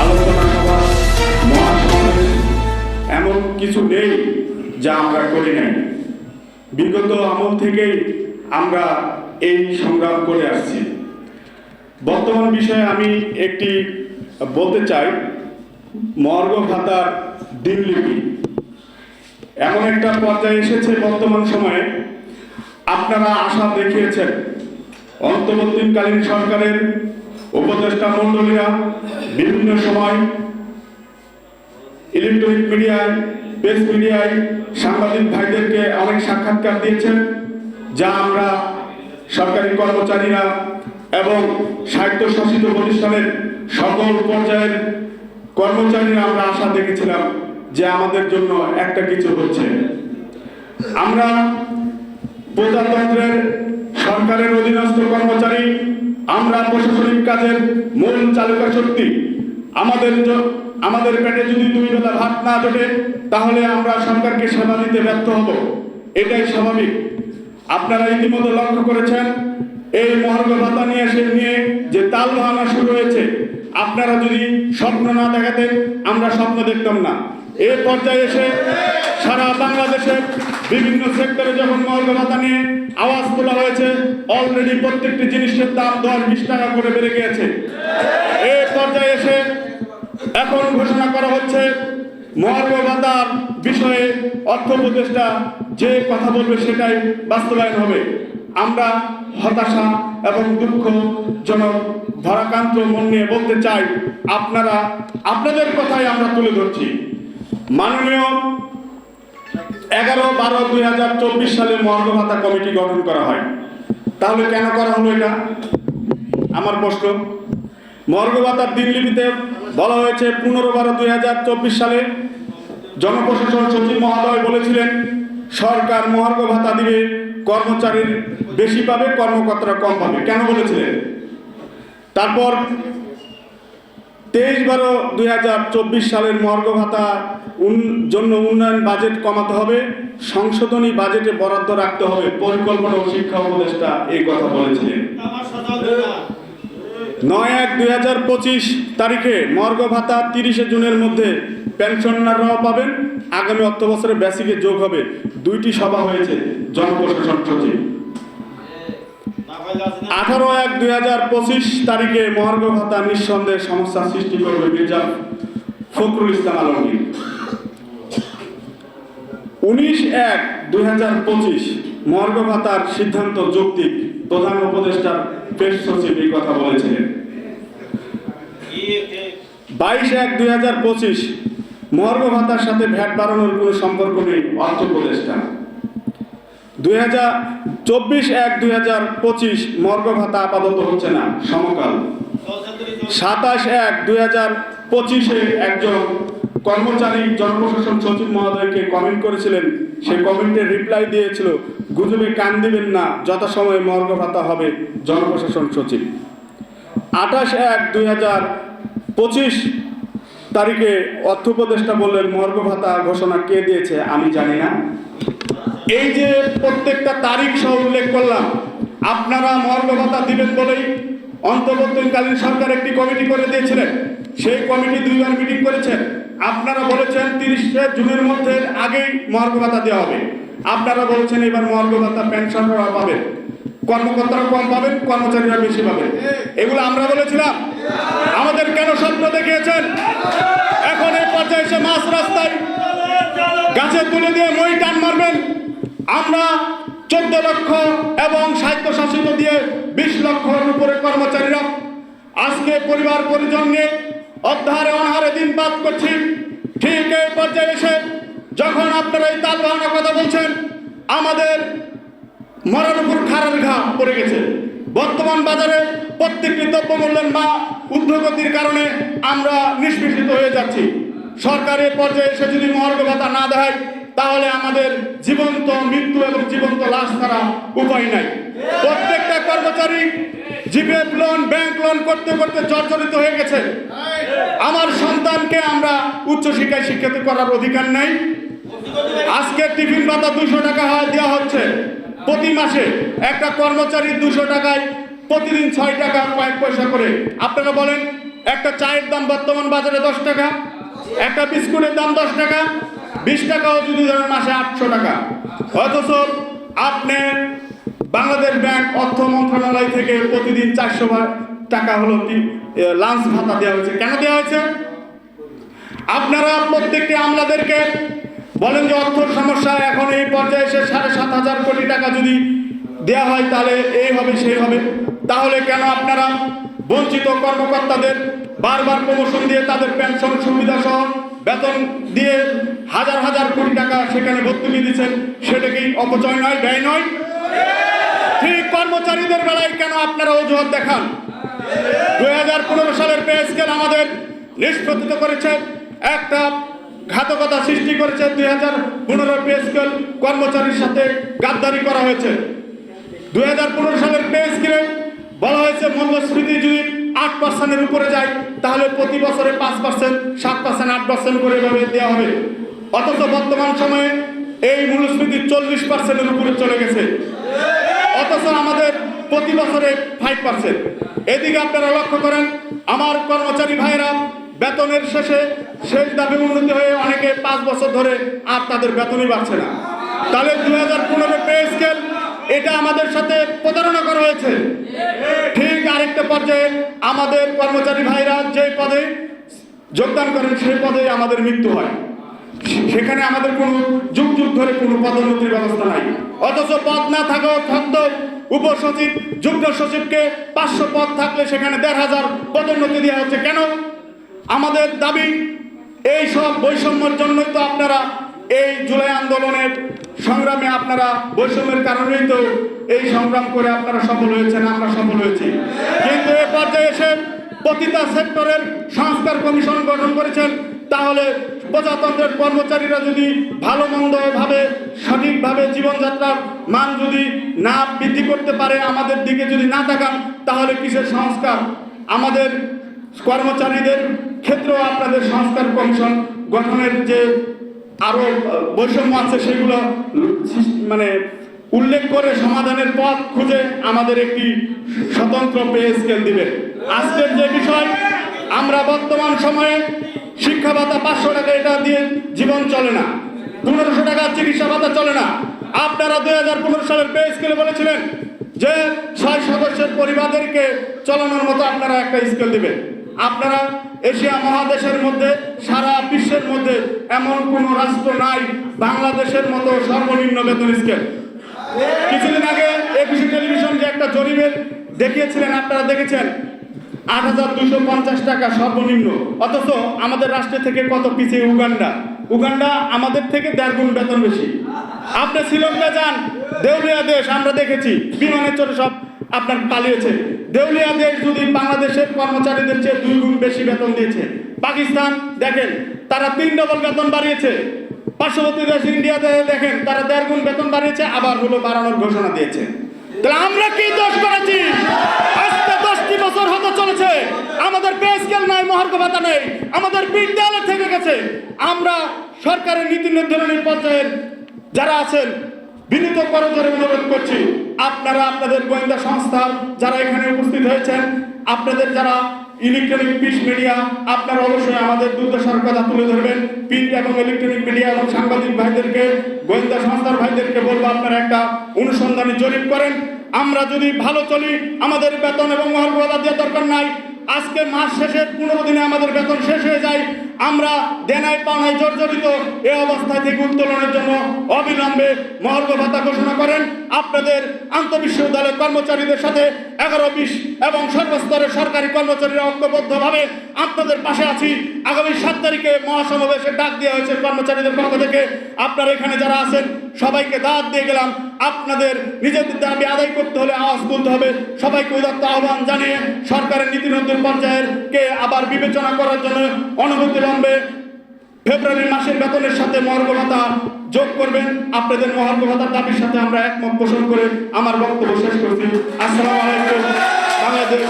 আলোচনা এমন কিছু নেই যা আমরা করি নাই। বিগত আমল থেকেই আমরা এই সংগ্রাম করে আসছি। বর্তমান বিষয়ে আমি একটি বলতে চাই, মর্গ ভাতার দিনলিপি এমন একটা পর্যায়ে এসেছে বর্তমান সময়ে। আপনারা আশা দেখিয়েছেন অন্তর্বর্তীকালীন সরকারের উপদেষ্টা মণ্ডলীরা বিভিন্ন সময় ইলেকট্রনিক মিডিয়ায় প্রেস মিডিয়ায় সাংবাদিক ভাইদেরকে অনেক সাক্ষাৎকার দিয়েছেন, যা আমরা সরকারি কর্মচারীরা এবং স্বায়ত্তশাসিত প্রতিষ্ঠানের সকল পর্যায়ের কর্মচারীরা আমরা আশা দেখেছিলাম যে আমাদের জন্য একটা কিছু হচ্ছে। আমরা প্রজাতন্ত্রের সরকারের অধীনস্থ কর্মচারী, আমরা প্রশাসনিক কাজের মূল চালকা শক্তি। আমাদের আমাদের পেটে যদি দুই বেলা ভাত না জোটে, তাহলে আমরা সরকারকে সেবা দিতে ব্যর্থ হব। এটাই স্বাভাবিক। আপনারা ইতিমধ্যে লক্ষ্য করেছেন, এই মহার্ঘ ভাতা নিয়ে এসে নিয়ে যে তাল বাহানা শুরু হয়েছে, আপনারা যদি স্বপ্ন না দেখাতেন, আমরা স্বপ্ন দেখতাম না। এই পর্যায়ে এসে সারা বাংলাদেশে বিভিন্ন সেক্টরে যখন মহার্ঘ ভাতা নিয়ে আওয়াজ তোলা হয়েছে অলরেডি প্রত্যেকটি জিনিসের দাম দশ বিশ টাকা করে বেড়ে গিয়েছে। এই পর্যায়ে এসে এখন ঘোষণা করা হচ্ছে ভাতার বিষয়ে অর্থ উপদেষ্টা যে কথা বলবে সেটাই বাস্তবায়ন হবে। আমরা হতাশা এবং দুঃখজনক ধরাকান্ত মন নিয়ে বলতে চাই, আপনারা, আপনাদের কথাই আমরা তুলে ধরছি। মাননীয় এগারো বারো দুই হাজার চব্বিশ সালে মহার্ঘ ভাতা কমিটি গঠন করা হয়। তাহলে কেন করা হলো এটা? আমার প্রশ্ন। মর্গ ভাতার দিনলিপিতে বলা হয়েছে পনেরো বারো দুই হাজার চব্বিশ সালে জনপ্রশাসন সচিব মহোদয় বলেছিলেন, সরকার মহার্ঘ ভাতা দিবে কর্মচারীর বেশি পাবে, কর্মকর্তারা কম পাবে। কেন বলেছিলেন? তারপর তেইশ বারো দুই হাজার চব্বিশ সালের মর্গ ভাতা জন্য উন্নয়ন বাজেট কমাতে হবে, সংশোধনী বাজেটে বরাদ্দ রাখতে হবে। পরিকল্পনা ও শিক্ষা উপদেষ্টা এই কথা বলেছিলেন। নয় এক দুই হাজার পঁচিশ তারিখে মর্গ ভাতা তিরিশে জুনের মধ্যে পেনশনাররাও পাবেন। আগামী অর্থ বছরে বেসিকে যোগ হবে। দুইটি সভা হয়েছে, জনপ্রশাসন সচিব। আঠারো এক দুই হাজার পঁচিশ তারিখে মহার্ঘ ভাতা নিঃসন্দেহে সমস্যা সৃষ্টি করবে মির্জা ফখরুল ইসলাম আলমগীর। উনিশ এক দুই হাজার পঁচিশ মহার্ঘ ভাতার সিদ্ধান্ত যৌক্তিক, প্রধান উপদেষ্টার প্রেস সচিব এই কথা বলেছিলেন। বাইশ এক দুই হাজার পঁচিশ মহার্ঘ ভাতার সাথে ভ্যাট বাড়ানোর কোনো সম্পর্ক নেই অর্থ উপদেষ্টা। দুই হাজার চব্বিশ এক দুই হাজার পঁচিশ মর্গ ভাতা আপাতত হচ্ছে না, সমকাল। সাতাশ এক দুই হাজার পঁচিশে একজন কর্মচারী জনপ্রশাসন সচিব মহোদয়কে কমেন্ট করেছিলেন। সেই কমেন্টের রিপ্লাই দিয়েছিল, গুজবে কান দিবেন না, যথাসময়ে মর্গ ভাতা হবে জনপ্রশাসন সচিব। আঠাশ এক দুই হাজার পঁচিশ তারিখে অর্থ উপদেষ্টা বললেন মর্গ ভাতা ঘোষণা কে দিয়েছে, আমি জানি না। এই যে প্রত্যেকটা তারিখ সহ উল্লেখ করলাম, আপনারা মর্গ ভাতা দিবেন বলেই অন্তর্বর্তীকালীন সরকার একটি কমিটি করে দিয়েছিলেন। সেই কমিটি দুইবার মিটিং করেছেন। আপনারা বলেছেন তিরিশে জুনের মধ্যে আগেই মর্গ ভাতা দেওয়া হবে। আপনারা বলেছেন এবার মর্গ ভাতা পেনশনরা পাবেন। কর্মকর্তারা কম পাবেন, কর্মচারীরা বেশি পাবেন। এগুলো আমরা বলেছিলাম। আমাদের কেন স্বপ্ন দেখিয়েছেন? এখন এই পর্যায়ে এসে মাছ রাস্তায় গাছে তুলে দিয়ে মই টান মারবেন। আমরা চোদ্দ লক্ষ এবং সাহিত্য শাসিত দিয়ে বিশ লক্ষর উপরে কর্মচারীরা আজকে পরিবার পরিজন নিয়ে অধ্যাহারে অনাহারে দিন বাদ করছি। ঠিক এই পর্যায়ে এসে যখন আপনারা এই তাল বাহানোর কথা বলছেন, আমাদের মরার উপর খারাপ ঘা পড়ে গেছে। বর্তমান বাজারে প্রত্যেকটি দ্রব্যমূল্যের মা ঊর্ধ্বগতির কারণে আমরা নিষ্পেষিত হয়ে যাচ্ছি। সরকারের পর্যায়ে এসে যদি মহার্ঘ ভাতা না দেয় তাহলে আমাদের জীবন্ত মৃত্যু এবং জীবন্ত লাশ ছাড়া উপায় নাই। প্রত্যেকটা কর্মচারী জিপিএফ লোন ব্যাংক লোন করতে করতে জর্জরিত হয়ে গেছে। আমার সন্তানকে আমরা উচ্চশিক্ষায় শিক্ষিত করার অধিকার নেই। আজকে টিফিন ভাতা দুশো টাকা দেওয়া হচ্ছে। প্রতি মাসে একটা কর্মচারী দুশো টাকায় প্রতিদিন ছয় টাকা কয়েক পয়সা করে। আপনারা বলেন, একটা চায়ের দাম বর্তমান বাজারে দশ টাকা, একটা বিস্কুটের দাম দশ টাকা বিশ টাকাও যদি ধরেন মাসে আটশো টাকা। অথচ আপনি বাংলাদেশ ব্যাংক অর্থ মন্ত্রণালয় থেকে প্রতিদিন চারশো টাকা হলো কি লাঞ্চ ভাতা দেওয়া হয়েছে। কেন দেওয়া হয়েছে? আপনারা প্রত্যেকটি আমলাদেরকে বলেন যে অর্থ সমস্যা এখন এই পর্যায়ে এসে সাড়ে সাত হাজার কোটি টাকা যদি দেওয়া হয়, তাহলে এই হবে সেই হবে। তাহলে কেন আপনারা বঞ্চিত কর্মকর্তাদের বারবার প্রমোশন দিয়ে তাদের পেনশন সুবিধা সহ বেতন দিয়ে হাজার হাজার কোটি টাকা সেখানে ভর্তুকি দিচ্ছেন সেটা কি অপচয় নয়, ব্যয় নয়? ঠিক কর্মচারীদের বেলায় কেন আপনারা অজুহাত দেখান? দুই হাজার পনেরো সালের পে স্কেল আমাদের নিষ্পত্তিত করেছে, একটা ঘাতকতা সৃষ্টি করেছে, দুই হাজার পনেরো পে স্কেল কর্মচারীর সাথে গাদ্দারি করা হয়েছে। দুই হাজার পনেরো সালের পে স্কেলে বলা হয়েছে মূল্যস্ফীতি যদি আট পার্সেন্টের উপরে যায়, তাহলে প্রতি বছরে পাঁচ পার্সেন্ট, সাত পার্সেন্ট, আট পার্সেন্ট করে এভাবে দেওয়া হবে। অথচ বর্তমান সময়ে এই মূল্যস্ফীতি চল্লিশ পার্সেন্টের উপরে চলে গেছে। অথচ আমাদের প্রতি বছরে ফাইভ পার্সেন্ট। এদিকে আপনারা লক্ষ্য করেন, আমার কর্মচারী ভাইরা বেতনের শেষে শেষ দাবি উন্নতি হয়ে অনেকে পাঁচ বছর ধরে আর তাদের বেতনই বাড়ছে না। তাহলে দু হাজার পনেরো পে স্কেল এটা আমাদের সাথে প্রতারণা করা হয়েছে। ঠিক আরেকটা পর্যায়ে আমাদের কর্মচারী ভাইরা যে পদে যোগদান করেন সেই পদে আমাদের মৃত্যু হয়। সেখানে আমাদের কোনো যুগ যুগ ধরে কোনো পদোন্নতির ব্যবস্থা নাই। অথচ পদ না থাকা সত্ত্বেও উপসচিব, যুগ্ম সচিবকে পাঁচশো পদ থাকলে সেখানে দেড় হাজার পদোন্নতি দেওয়া হচ্ছে। কেন? আমাদের দাবি, এই সব বৈষম্যের জন্যই তো আপনারা এই জুলাই আন্দোলনের সংগ্রামে আপনারা বৈষম্যের কারণেই তো এই সংগ্রাম করে আপনারা সফল হয়েছেন, আমরা সফল হয়েছি। কিন্তু এ পর্যায়ে এসে প্রতিটা সেক্টরের সংস্কার কমিশন গঠন করেছেন, তাহলে প্রজাতন্ত্রের কর্মচারীরা যদি ভালো মন্দ ভাবে, সঠিকভাবে জীবনযাত্রার মান যদি না বৃদ্ধি করতে পারে, আমাদের দিকে যদি না তাকান, তাহলে কিসের সংস্কার? আমাদের কর্মচারীদের ক্ষেত্রেও আপনাদের সংস্কার কমিশন গঠনের যে আরও বৈষম্য আছে সেগুলো মানে উল্লেখ করে সমাধানের পথ খুঁজে আমাদের একটি স্বতন্ত্র পে স্কেল দিবে। আজকের যে বিষয়, আমরা বর্তমান সময়ে শিক্ষা ভাতা পাঁচশো টাকা এটা দিয়ে জীবন চলে না। পনেরোশো টাকা চিকিৎসা ভাতা চলে না। আপনারা দুই হাজার পনেরো সালের পে স্কেলে বলেছিলেন যে ছয় সদস্যের পরিবারদেরকে চলানোর মতো আপনারা একটা স্কেল দিবেন। আপনারা এশিয়া মহাদেশের মধ্যে, সারা বিশ্বের মধ্যে এমন কোন রাষ্ট্র নাই, বাংলাদেশের মতো সর্বনিম্ন বেতন স্কেল। কিছুদিন আগে একুশে টেলিভিশন যে একটা জরিমের দেখিয়েছিলেন, আপনারা দেখেছেন? আট হাজার দুশো পঞ্চাশ টাকা সর্বনিম্ন। অথচ আমাদের রাষ্ট্র থেকে কত পিছিয়ে উগান্ডা? উগান্ডা আমাদের থেকে দেড় গুণ বেতন বেশি। আপনি শ্রীলঙ্কা যান, দেউলিয়া দেশ আমরা দেখেছি বিমানে চড়ে সব আপনার পালিয়েছে। দেউলিয়া দেশ যদি বাংলাদেশের কর্মচারীদের চেয়ে দুই গুণ বেশি বেতন দিয়েছে। পাকিস্তান, দেখেন, তারা তিন ডবল বেতন বাড়িয়েছে। পার্শ্ববর্তী দেশ ইন্ডিয়াতে দেখেন, তারা দেড় গুণ বেতন বাড়িয়েছে, আবার হলো বাড়ানোর ঘোষণা দিয়েছে। তাহলে আমরা কি দোষ করেছি? আজকে দশটি বছর হতে চলেছে। আমাদের পে স্কেল নাই, মহার্ঘ ভাতা নেই। আমাদের বিদ্যালয় থেকে গেছে। আমরা সরকারের নীতি নির্ধারণের পর্যায়ের যারা আছেন, বিনীত করজোরে অনুরোধ করছি, আপনারা আপনাদের গোয়েন্দা সংস্থা যারা এখানে উপস্থিত হয়েছেন, আপনাদের যারা ইলেকট্রনিক পিস মিডিয়া আপনারা অবশ্যই আমাদের দুর্দশার কথা তুলে ধরবেন। প্রিন্ট এবং ইলেকট্রনিক মিডিয়া এবং সাংবাদিক ভাইদেরকে, গোয়েন্দা সংস্থার ভাইদেরকে বলব, আপনারা একটা অনুসন্ধানী জরিপ করেন। আমরা যদি ভালো চলি, আমাদের বেতন এবং মহার্ঘতা দেওয়ার দরকার নাই আজকে মাস শেষের পনেরো দিনে আমাদের বেতন শেষ হয়ে যায়। আমরা দেনায় পাওনায় জর্জরিত এ অবস্থা থেকে উত্তোলনের জন্য অবিলম্বে মহার্ঘ ভাতা ঘোষণা করেন। আপনাদের আন্তঃবিশ্ববিদ্যালয়ের কর্মচারীদের সাথে এগারো বিশ এবং সর্বস্তরের সরকারি কর্মচারীরা ঐক্যবদ্ধভাবে আপনাদের পাশে আছি। আগামী সাত তারিখে মহাসমাবেশে ডাক দেওয়া হয়েছে কর্মচারীদের পক্ষ থেকে। আপনারা এখানে যারা আছেন, সবাইকে দাঁত দিয়ে গেলাম। আপনাদের নিজেদের দাবি আদায় করতে হলে আওয়াজ তুলতে হবে। সবাইকে উদাত্ত আহ্বান জানিয়ে সরকারের নীতি নির্ধারণ পর্যায়ের কে আবার বিবেচনা করার জন্য অনুমতিলম্বে ফেব্রুয়ারি মাসের বেতনের সাথে মহার্ঘ ভাতা যোগ করবেন। আপনাদের মহার্ঘ ভাতার দাবির সাথে আমরা একমত পোষণ করে আমার বক্তব্য শেষ করছি। আসসালামু আলাইকুম। বাংলাদেশ